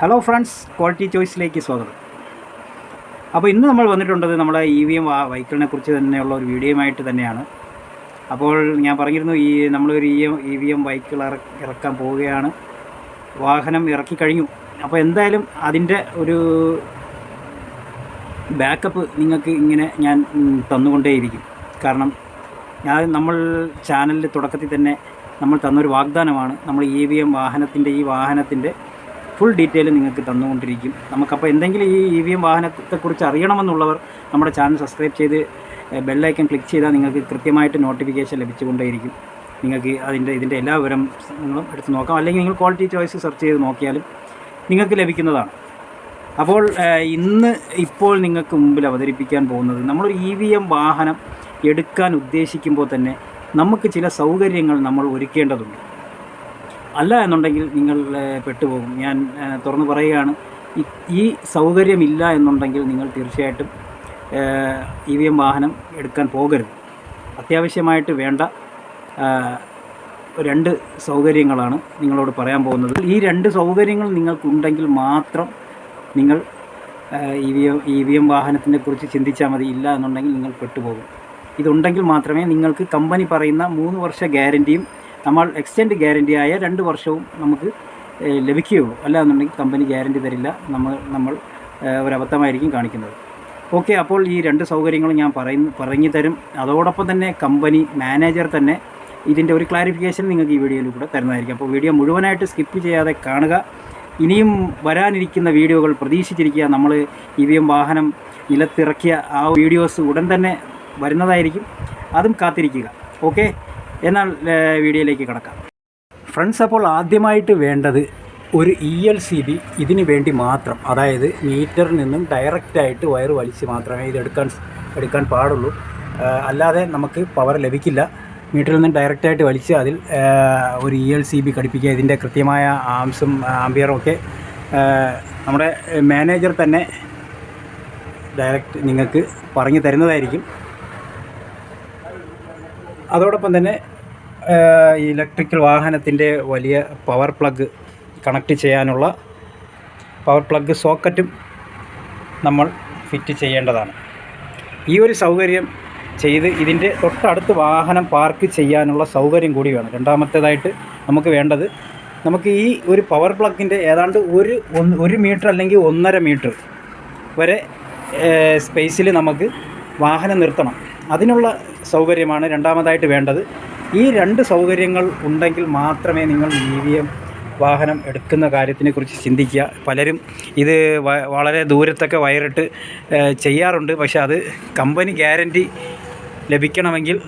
Hello friends quality ചോയ്സിലേക്ക് സ്വാഗതം. അപ്പോൾ ഇന്ന് നമ്മൾ വന്നിട്ടുണ്ടത് നമ്മുടെ ഇ വി എം വെഹിക്കിളിനെ കുറിച്ച് തന്നെയുള്ള ഒരു വീഡിയോയുമായിട്ട് തന്നെയാണ്. അപ്പോൾ ഞാൻ പറഞ്ഞിരുന്നു ഈ നമ്മളൊരു E E V M vehicle ഇറക്കാൻ പോവുകയാണ്. വാഹനം ഇറക്കി കഴിഞ്ഞു. അപ്പോൾ എന്തായാലും അതിന്റെ ഒരു ബാക്കപ്പ് നിങ്ങൾക്ക് ഇങ്ങനെ ഞാൻ തന്നുകൊണ്ടേയിരിക്കും. കാരണം ഞാൻ നമ്മൾ ചാനലിന്റെ തുടക്കത്തിൽ തന്നെ നമ്മൾ തന്നൊരു വാഗ്ദാനമാണ്. നമ്മൾ ഇ വി എം വാഹനത്തിന്റെ ഈ വാഹനത്തിന്റെ ഫുൾ ഡീറ്റെയിൽ നിങ്ങൾക്ക് തന്നുകൊണ്ടിരിക്കും. നമുക്കപ്പോൾ എന്തെങ്കിലും ഈ ഇ വി എം വാഹനത്തെക്കുറിച്ച് അറിയണമെന്നുള്ളവർ നമ്മുടെ ചാനൽ സബ്സ്ക്രൈബ് ചെയ്ത് ബെല്ലൈക്കൻ ക്ലിക്ക് ചെയ്താൽ നിങ്ങൾക്ക് കൃത്യമായിട്ട് നോട്ടിഫിക്കേഷൻ ലഭിച്ചുകൊണ്ടേയിരിക്കും. നിങ്ങൾക്ക് അതിന്റെ ഇതിന്റെ എല്ലാ വിവരം നിങ്ങളും എടുത്ത് നോക്കാം. അല്ലെങ്കിൽ നിങ്ങൾ ക്വാളിറ്റി ചോയ്സ് സെർച്ച് ചെയ്ത് നോക്കിയാലും നിങ്ങൾക്ക് ലഭിക്കുന്നതാണ്. അപ്പോൾ ഇന്ന് ഇപ്പോൾ നിങ്ങൾക്ക് മുമ്പിൽ അവതരിപ്പിക്കാൻ പോകുന്നത് നമ്മളൊരു ഇ വി എം വാഹനം എടുക്കാൻ ഉദ്ദേശിക്കുമ്പോൾ തന്നെ നമുക്ക് ചില സൗകര്യങ്ങൾ നമ്മൾ ഒരുക്കേണ്ടതുണ്ട്. അല്ല എന്നുണ്ടെങ്കിൽ നിങ്ങൾ പെട്ടുപോകും. ഞാൻ തുറന്നു പറയുകയാണ്. ഈ സൗകര്യമില്ല എന്നുണ്ടെങ്കിൽ നിങ്ങൾ തീർച്ചയായിട്ടും ഇ വി എം വാഹനം എടുക്കാൻ പോകരുത്. അത്യാവശ്യമായിട്ട് വേണ്ട രണ്ട് സൗകര്യങ്ങളാണ് നിങ്ങളോട് പറയാൻ പോകുന്നത്. ഈ രണ്ട് സൗകര്യങ്ങൾ നിങ്ങൾക്കുണ്ടെങ്കിൽ മാത്രം നിങ്ങൾ E V M E V M വാഹനത്തിനെ കുറിച്ച് ചിന്തിച്ചാൽ മതി. ഇല്ല എന്നുണ്ടെങ്കിൽ നിങ്ങൾ പെട്ടുപോകും. ഇതുണ്ടെങ്കിൽ മാത്രമേ നിങ്ങൾക്ക് കമ്പനി പറയുന്ന മൂന്ന് വർഷ ഗ്യാരന്റിയും നമ്മൾ എക്സ്റ്റെൻഡ് ഗ്യാരന്റിയായ രണ്ട് വർഷവും നമുക്ക് ലഭിക്കുകയുള്ളൂ. അല്ല എന്നുണ്ടെങ്കിൽ കമ്പനി ഗ്യാരന്റി തരില്ല. നമ്മൾ നമ്മൾ ഒരബദ്ധമായിരിക്കും കാണിക്കുന്നത്. ഓക്കെ അപ്പോൾ ഈ രണ്ട് സൗകര്യങ്ങളും ഞാൻ പറയുന്നു പറഞ്ഞു തരും. അതോടൊപ്പം തന്നെ കമ്പനി മാനേജർ തന്നെ ഇതിന്റെ ഒരു ക്ലാരിഫിക്കേഷൻ നിങ്ങൾക്ക് ഈ വീഡിയോയിൽ കൂടെ തരുന്നതായിരിക്കും. അപ്പോൾ വീഡിയോ മുഴുവനായിട്ട് സ്കിപ്പ് ചെയ്യാതെ കാണുക. ഇനിയും വരാനിരിക്കുന്ന വീഡിയോകൾ പ്രതീക്ഷിച്ചിരിക്കുക. നമ്മൾ ഇ വി എം വാഹനം നിലത്തിറക്കിയ ആ വീഡിയോസ് ഉടൻ തന്നെ വരുന്നതായിരിക്കും. അതും കാത്തിരിക്കുക. ഓക്കെ എന്നാൽ വീഡിയോയിലേക്ക് കിടക്കാം. ഫ്രണ്ട്സ് അപ്പോൾ ആദ്യമായിട്ട് വേണ്ടത് ഒരു ഇ എൽ സി ബി ഇതിന് വേണ്ടി മാത്രം അതായത് മീറ്ററിൽ നിന്നും ഡയറക്റ്റായിട്ട് വയർ വലിച്ച് മാത്രമേ ഇത് എടുക്കാൻ എടുക്കാൻ പാടുള്ളൂ. അല്ലാതെ നമുക്ക് പവർ ലഭിക്കില്ല. മീറ്ററിൽ നിന്നും ഡയറക്റ്റായിട്ട് വലിച്ച് അതിൽ ഒരു ഇ എൽ സി ബി ഘടിപ്പിക്കുക ഇതിന്റെ കൃത്യമായ ആംസും ആംബിയറും ഒക്കെ നമ്മുടെ മാനേജർ തന്നെ ഡയറക്റ്റ് നിങ്ങൾക്ക് പറഞ്ഞു തരുന്നതായിരിക്കും. അതോടൊപ്പം തന്നെ ഇലക്ട്രിക്കൽ വാഹനത്തിന്റെ വലിയ പവർ പ്ലഗ് കണക്ട് ചെയ്യാനുള്ള പവർ പ്ലഗ് സോക്കറ്റും നമ്മൾ ഫിറ്റ് ചെയ്യേണ്ടതാണ്. ഈ ഒരു സൗകര്യം ചെയ്ത് ഇതിന്റെ തൊട്ടടുത്ത് വാഹനം പാർക്ക് ചെയ്യാനുള്ള സൗകര്യം കൂടി വേണം. രണ്ടാമത്തേതായിട്ട് നമുക്ക് വേണ്ടത് നമുക്ക് ഈ ഒരു പവർ പ്ലഗിന്റെ ഏതാണ്ട് ഒരു ഒരു മീറ്റർ അല്ലെങ്കിൽ ഒന്നര മീറ്റർ വരെ സ്പേസിൽ നമുക്ക് വാഹനം നിർത്തണം. അതിനുള്ള സൗകര്യമാണ് രണ്ടാമതായിട്ട് വേണ്ടത്. ഈ രണ്ട് സൗകര്യങ്ങൾ ഉണ്ടെങ്കിൽ മാത്രമേ നിങ്ങൾ ഇ വി എം വാഹനം എടുക്കുന്ന കാര്യത്തിനെക്കുറിച്ച് ചിന്തിക്കുക. പലരും ഇത് വളരെ ദൂരത്തൊക്കെ വയറിട്ട് ചെയ്യാറുണ്ട്. പക്ഷേ അത് കമ്പനി ഗ്യാരന്റി ലഭിക്കണമെങ്കിൽ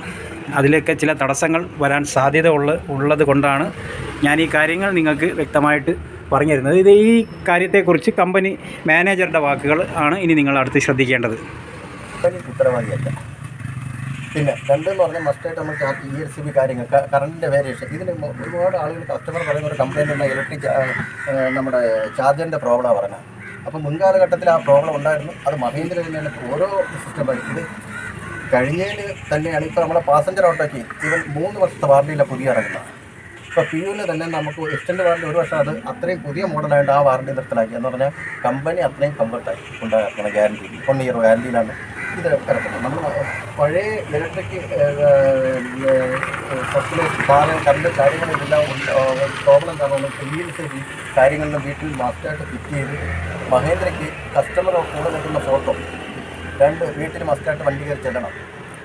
അതിലൊക്കെ ചില തടസ്സങ്ങൾ വരാൻ സാധ്യത ഉള്ള ഉള്ളത് കൊണ്ടാണ് ഞാൻ ഈ കാര്യങ്ങൾ നിങ്ങൾക്ക് വ്യക്തമായിട്ട് പറഞ്ഞു തരുന്നത് ഇത് ഈ കാര്യത്തെക്കുറിച്ച് കമ്പനി മാനേജറുടെ വാക്കുകൾ ആണ് ഇനി നിങ്ങൾ അടുത്ത് ശ്രദ്ധിക്കേണ്ടത്. ഉത്തരവാദിയല്ല. പിന്നെ രണ്ടെന്ന് പറഞ്ഞാൽ മസ്റ്റായിട്ട് നമ്മൾ ഇ എൽ സി ബി കാര്യങ്ങൾ കറണ്ടിന്റെ വേരിയേഷൻ ഇതിന് ഒരുപാട് ആളുകൾ കസ്റ്റമർ പറയുന്ന ഒരു കംപ്ലൈന്റ് ഉണ്ട് ഇലക്ട്രിക് നമ്മുടെ ചാർജറിന്റെ പ്രോബ്ലം പറഞ്ഞത്. അപ്പോൾ മുൻകാലഘട്ടത്തിൽ ആ പ്രോബ്ലം ഉണ്ടായിരുന്നു. അത് മഹീന്ദ്ര തന്നെയാണ് ഓരോ സിസ്റ്റം ഇത് കഴിഞ്ഞതിൽ തന്നെയാണ് ഇപ്പോൾ നമ്മളെ പാസഞ്ചർ ഓട്ടോയ്ക്ക് ഇവൻ മൂന്ന് വർഷത്തെ വാറണ്ടിയില്ല പുതിയ ഇറങ്ങുന്നത്. ഇപ്പോൾ പി യുവിന് തന്നെ നമുക്ക് എക്സ്റ്റൻഡ് വാറണ്ടി ഒരു വർഷം അത് അത്രയും പുതിയ മോഡലായിട്ട് ആ വാറണ്ടി നിർത്തലാക്കി. എന്ന് പറഞ്ഞാൽ കമ്പനി അത്രയും കംഫർട്ടായി ഉണ്ടാക്കുന്ന ഗ്യാരണ്ടി വൺ ഇയർ ഗ്യാരണ്ടിയിലാണ് ഇത് ഇറക്കുന്നത് നമ്മൾ പഴയ ഇലക്ട്രിക് സർക്കുലേഷൻ പാലം കറണ്ട് കാര്യങ്ങളിലെല്ലാം പ്രോബ്ലം കാരണം എൽ കാര്യങ്ങളിലും വീട്ടിൽ മസ്റ്റായിട്ട് ഫിറ്റ് ചെയ്ത് മഹേന്ദ്രയ്ക്ക് കസ്റ്റമർ കൂടെ നിൽക്കുന്ന ഫോട്ടോ രണ്ട് വീട്ടിൽ മസ്റ്റായിട്ട് വണ്ടി കയറി ചെല്ലണം.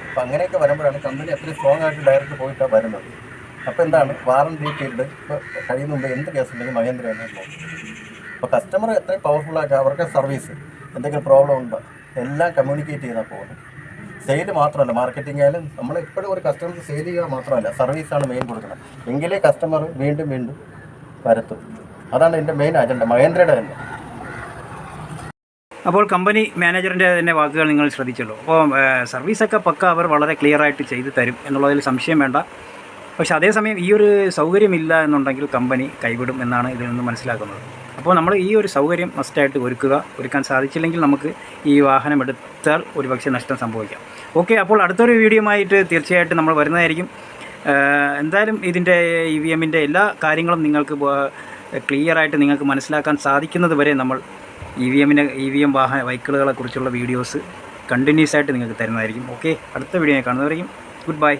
അപ്പം അങ്ങനെയൊക്കെ വരുമ്പോഴാണ് കമ്പനി അത്രയും സ്ട്രോങ് ആയിട്ട് ഡയറക്റ്റ് പോയിട്ടാണ് വരുന്നത്. അപ്പോൾ എന്താണ്? വാറണ്ടി പീരീഡ് ഇപ്പോൾ കഴിയുന്നുണ്ട് എന്ത് കേസ് ഉണ്ടെങ്കിൽ മഹേന്ദ്ര അപ്പോൾ കസ്റ്റമർ എത്രയും പവർഫുൾ ആയിട്ട് അവർക്ക് സർവീസ് എന്തെങ്കിലും പ്രോബ്ലം ഉണ്ടോ? എല്ലാം കമ്മ്യൂണിക്കേറ്റ് ചെയ്താൽ പോകുന്നത് സെയിൽ മാത്രമല്ല മാർക്കറ്റിംഗ് ആയാലും നമ്മൾ എപ്പോഴും ഒരു കസ്റ്റമർക്ക് സെയിൽ ചെയ്യുക മാത്രമല്ല സർവീസാണ് മെയിൻ കൊടുക്കുന്നത്. എങ്കിലേ കസ്റ്റമർ വീണ്ടും വീണ്ടും വരത്തും. അതാണ് എന്റെ മെയിൻ അജണ്ട മഹേന്ദ്രയുടെ തന്നെ അപ്പോൾ കമ്പനി മാനേജറിന്റെ തന്നെ വാക്കുകൾ നിങ്ങൾ ശ്രദ്ധിച്ചല്ലോ. അപ്പോൾ സർവീസൊക്കെ പക്ക അവർ വളരെ ക്ലിയർ ആയിട്ട് ചെയ്തു തരും എന്നുള്ളതിൽ സംശയം വേണ്ട. പക്ഷേ അതേസമയം ഈ ഒരു സൗകര്യമില്ല എന്നുണ്ടെങ്കിൽ കമ്പനി കൈവിടും എന്നാണ് ഇതിൽ നിന്ന് മനസ്സിലാക്കുന്നത്. അപ്പോൾ നമ്മൾ ഈ ഒരു സൗകര്യം മസ്റ്റായിട്ട് ഒരുക്കുക ഒരുക്കാൻ സാധിച്ചില്ലെങ്കിൽ നമുക്ക് ഈ വാഹനം എടുത്താൽ ഒരുപക്ഷെ നഷ്ടം സംഭവിക്കാം. ഓക്കെ അപ്പോൾ അടുത്തൊരു വീഡിയോ ആയിട്ട് തീർച്ചയായിട്ടും നമ്മൾ വരുന്നതായിരിക്കും. എന്തായാലും ഇതിന്റെ ഇ വി എമ്മിന്റെ എല്ലാ കാര്യങ്ങളും നിങ്ങൾക്ക് ക്ലിയറായിട്ട് നിങ്ങൾക്ക് മനസ്സിലാക്കാൻ സാധിക്കുന്നത് വരെ നമ്മൾ ഇ വി എമ്മിന്റെ ഇ വി എം വാഹന വെഹിക്കിളുകളെ കുറിച്ചുള്ള വീഡിയോസ് കണ്ടിന്യൂസ് ആയിട്ട് നിങ്ങൾക്ക് തരുന്നതായിരിക്കും. ഓക്കെ അടുത്ത വീഡിയോ കാണുന്നവരെയും ഗുഡ് ബൈ